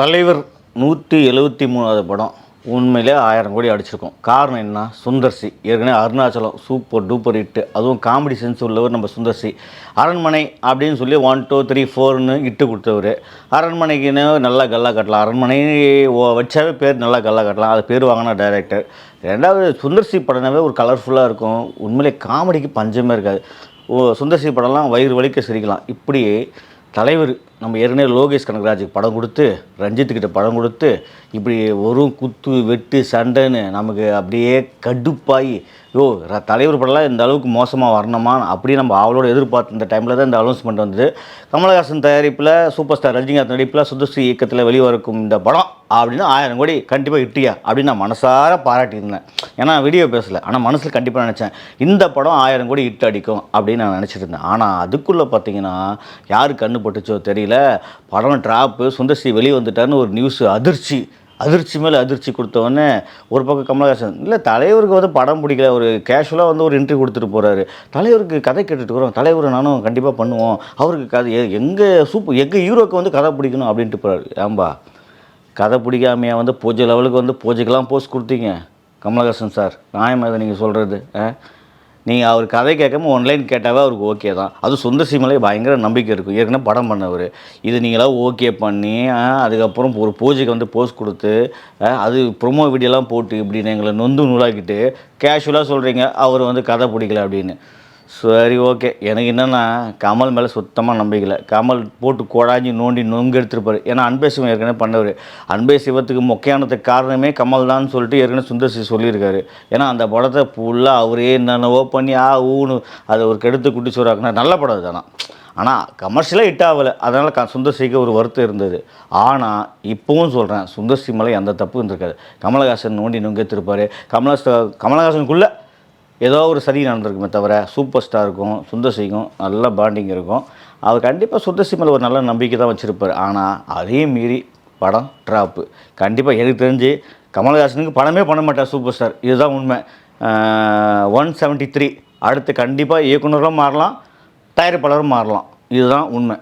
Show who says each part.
Speaker 1: தலைவர் நூற்றி எழுபத்தி மூணாவது படம் உண்மையிலே ஆயிரம் கோடி அடிச்சிருக்கோம். காரணம் என்ன? சுந்தர்சி. ஏற்கனவே அருணாச்சலம் சூப்பர் டூப்பர் ஹிட்டு அதுவும் காமெடி சென்ஸ் உள்ளவர் நம்ம சுந்தர்சி. அரண்மனை அப்படின்னு சொல்லி ஒன் டூ த்ரீ ஃபோர்னு இட்டு கொடுத்தவர். அரண்மனைக்குன்னு நல்லா கல்லா கட்டலாம். அரண்மனை வச்சாவே பேர் நல்லா கல்லா கட்டலாம். அது பேர் வாங்கினா டைரக்டர் ரெண்டாவது சுந்தர்சி படம்னாவே ஒரு கலர்ஃபுல்லாக இருக்கும். உண்மையிலே காமெடிக்கு பஞ்சமே இருக்காது. ஓ சுந்தர்சி படம்லாம் வயிறு வலிக்க சிரிக்கலாம். இப்படி தலைவர் நம்ம ஏற்கனவே லோகேஷ் கனகராஜுக்கு படம் கொடுத்து ரஞ்சித்துக்கிட்ட படம் கொடுத்து இப்படி ஒரு குத்து வெட்டு சண்டைன்னு நமக்கு அப்படியே கடுப்பாகி யோ ர- தலைவர் படம்லாம் இந்த அளவுக்கு மோசமாக வரணுமா? அப்படி நம்ம அவளோட எதிர்பார்த்து இந்த டைமில் தான் இந்த அனௌன்ஸ்மெண்ட் வந்தது. கமலஹாசன் தயாரிப்பில் சூப்பர் ஸ்டார் ரஜினிகாந்த் நடிப்பில் சுதஸ்ரீ இயக்கத்தில் வெளிவரக்கும் இந்த படம் அப்படின்னு ஆயிரம் கோடி கண்டிப்பாக இட்டியா அப்படின்னு நான் மனசார பாராட்டியிருந்தேன். ஏன்னா வீடியோ பேசல. ஆனால் மனசில் கண்டிப்பாக நினச்சேன் இந்த படம் ஆயிரம் கோடி இட்டு அடிக்கும் அப்படின்னு நான் நினச்சிட்டு இருந்தேன். ஆனால் அதுக்குள்ளே பார்த்தீங்கன்னா யார் கண்ணு பட்டுச்சோ தெரியல. படம் ட்ராப்பு சுந்தர்சி வெளியே வந்துட்டான்னு ஒரு நியூஸ் அதிர்ச்சி. அதிர்ச்சி மேலே அதிர்ச்சி கொடுத்தவொடனே ஒரு பக்கம் கமலஹாசன் இல்லை தலைவருக்கு வந்து படம் பிடிக்கல. ஒரு கேஷுவலாக வந்து ஒரு இன்டர்வியூ கொடுத்துட்டு போகிறாரு தலைவருக்கு கதை கேட்டுட்டு போகிறோம் தலைவர் நானும் கண்டிப்பாக பண்ணுவோம். அவருக்கு கதை எ- சூப்பர் எங்கள் ஹீரோக்கு வந்து கதை பிடிக்கணும் அப்படின்ட்டு போகிறாரு ஆம்பா கதை பிடிக்காமையா வந்து பூஜை லெவலுக்கு வந்து பூஜைக்கெல்லாம் போஸ்ட் கொடுத்தீங்க கமலஹாசன் சார் நியாயமா இதை நீங்கள் சொல்கிறது நீங்கள் அவர் கதை கேட்காம ஒன்லைன் கேட்டாவே அவருக்கு ஓகே தான். அது சுந்தர் சிமலை பயங்கர நம்பிக்கை இருக்கும். ஏற்கனவே படம் பண்ணவர். இது நீங்களாம் ஓகே பண்ணி அதுக்கப்புறம் ஒரு பூஜைக்கு வந்து போஸ்ட் கொடுத்து அது ப்ரொமோ வீடியோலாம் போட்டு இப்படின்னு எங்களை நொந்து நூலாக்கிட்டு கேஷுவலாக சொல்கிறீங்க அவர் வந்து கதை பிடிக்கல அப்படின்னு. சரி ஓகே. எனக்கு என்னென்னா கமல் மேலே சுத்தமாக நம்பிக்கலை கமல் போட்டு கோடாஞ்சி நோண்டி நொங்கு எடுத்துருப்பார் ஏன்னா அன்பே சிவம் ஏற்கனவே பண்ணவர். அன்பே சிவத்துக்கு மொக்கையானதுக்கு காரணமே கமல் தான் சொல்லிட்டு ஏற்கனவே சுந்தர் சி சொல்லியிருக்காரு. ஏன்னா அந்த படத்தை ஃபுல்லாக அவரே என்னென்னவோ பண்ணி ஆ ஊன்னு அதை ஒரு கெடுத்து குட்டி சோறாக்குனா நல்ல படம் அது ஆனால் ஆனால் கமர்ஷியலாக ஹிட் ஆகலை. அதனால் க சுந்தர் சிக்கு ஒரு வருத்தம் இருந்தது. ஆனால் இப்போவும் சொல்கிறேன் சுந்தர் சி மேலே எந்த தப்பும் இருந்திருக்காது. கமலஹாசன் நோண்டி நொங்கெடுத்திருப்பாரு கமலஹாசன் கமலஹாசனுக்குள்ளே ஏதோ ஒரு சதி நடந்திருக்குமே தவிர சூப்பர் ஸ்டாருக்கும் சுந்தர்சிக்கும் நல்ல பாண்டிங் இருக்கும். அவர் கண்டிப்பாக சுந்தர்சி மேலே ஒரு நல்ல நம்பிக்கை தான் வச்சுருப்பார். ஆனால் அதையும் மீறி படம் ட்ராப்பு கண்டிப்பாக எனக்கு தெரிஞ்சு கமல்ஹாசனுக்கு படமே பண்ண மாட்டார் சூப்பர் ஸ்டார். இதுதான் உண்மை. ஒன் செவன்ட்டி த்ரீ அடுத்து கண்டிப்பாக இயக்குநரும் மாறலாம் தயாரிப்பாளரும் மாறலாம். இதுதான் உண்மை.